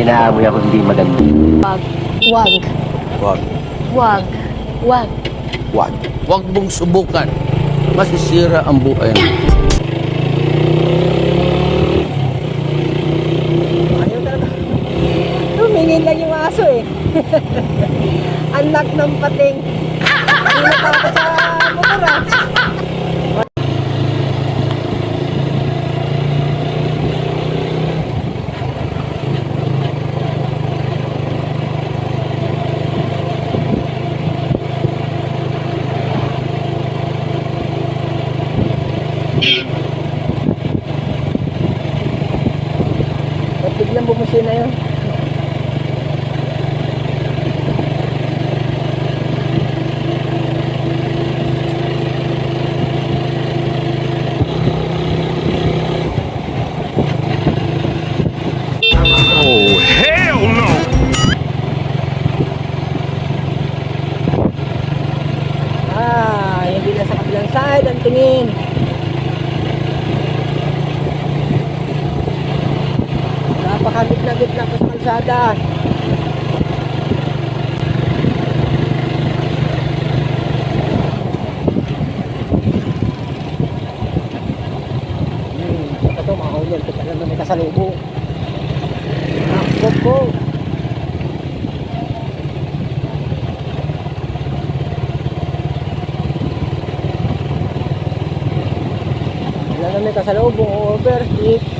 may naamoy ako hindi maganda. Wag. Wag. Wag. Wag. Wag. Wag. Wag mong subukan. Masisira ang buhay mo. Ayaw talaga. Tumingin lang yung aso eh. Anak ng pating. Hindi natakot sa Napakagit na gitna pa sa kalsada. Hmm, saka to, mahulyan. Kita naman may kasalubong. Nakbo po. Wala na may kasalubong overheat.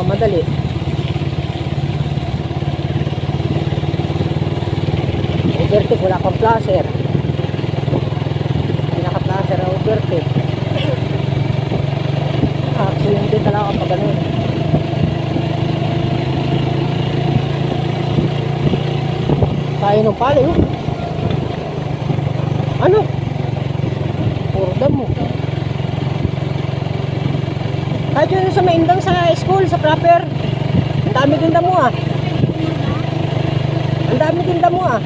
Nagmamadali. Overtake, wala pang flasher. Hindi naka-flasher ang overtake. Accident din talaga kapag ganun. Tayo ng pala yun. Ano? Puro damo. Kahit yun sa maindang sa school, sa proper. Ang dami din damo ah. Ang dami din damo ah.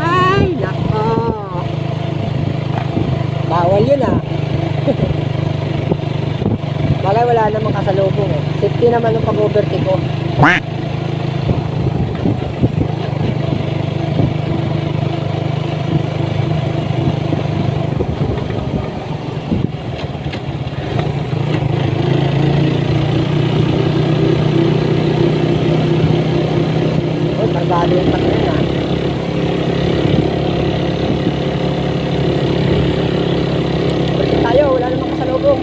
Ay, nako. Bawal yun ah. Malay wala namang kasalubong eh. Safety naman ng pag-overtake ko. Uy, kargado yung takbo na. Overtake tayo, wala namang kasalubong.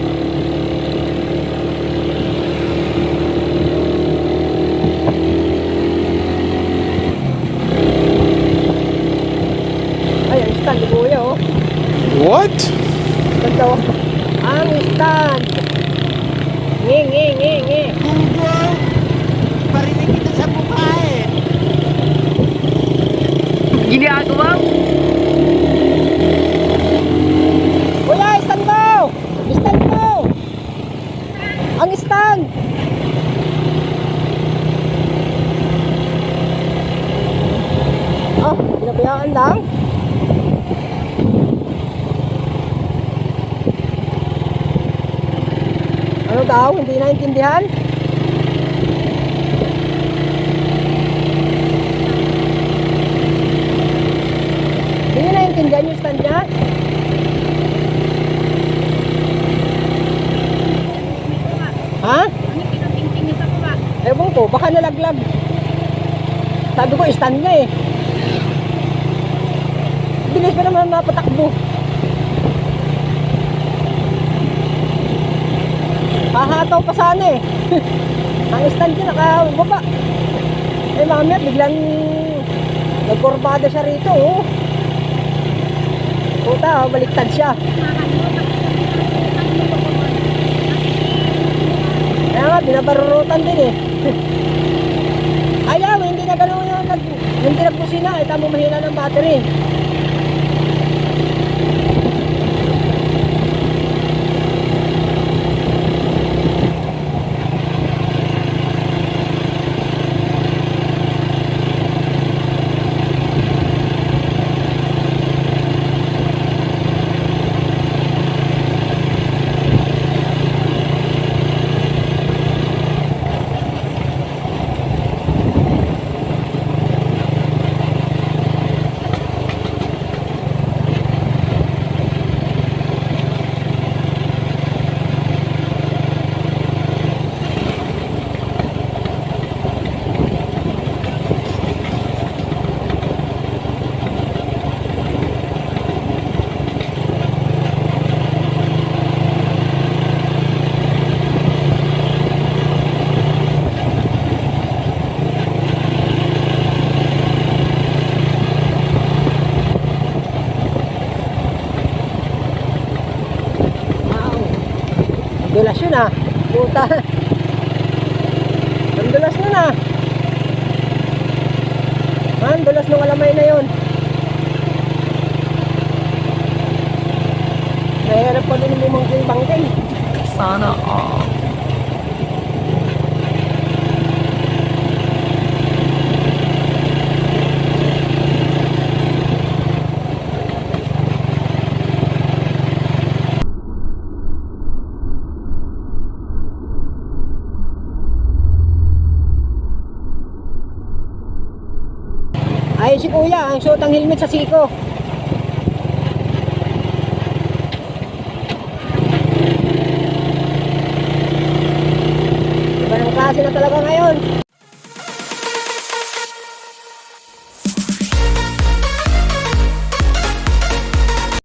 Ay, ang stand ni Kuya oh. What? stand. Ngi, ngi, ngi, ngi. Google, parinig kita sa mukha eh. Ginagawa? Kuya, stand mo! Stand mo! Ang stand! Ah, pinabayaan lang. Ano daw? Hindi naintindihan? Hindi naintindihan yung stand niya? Ha? Ewan ko, baka nalaglag. Sabi ko, stand niya eh. Bilis pa naman mapatakbo. Hahataw pa sana eh. Ang stand niya nakababa. Eh mamaya biglang nagkurbada siya rito oh. Puta, baliktad siya. Kaya nga, binabarurutan din eh. Ayaw, hindi na gano'n yung nag, hindi nagbusina. Ito mo mahina ng battery. Dulas yun ah. Puta. Ang dulas nun ah. Ah, Ang dulas ng alamay na yun. Nahirap pa din bumangking-bangking. Sana all. Ay si kuya, ang suot ang helmet sa siko. Iba ng klase na talaga ngayon.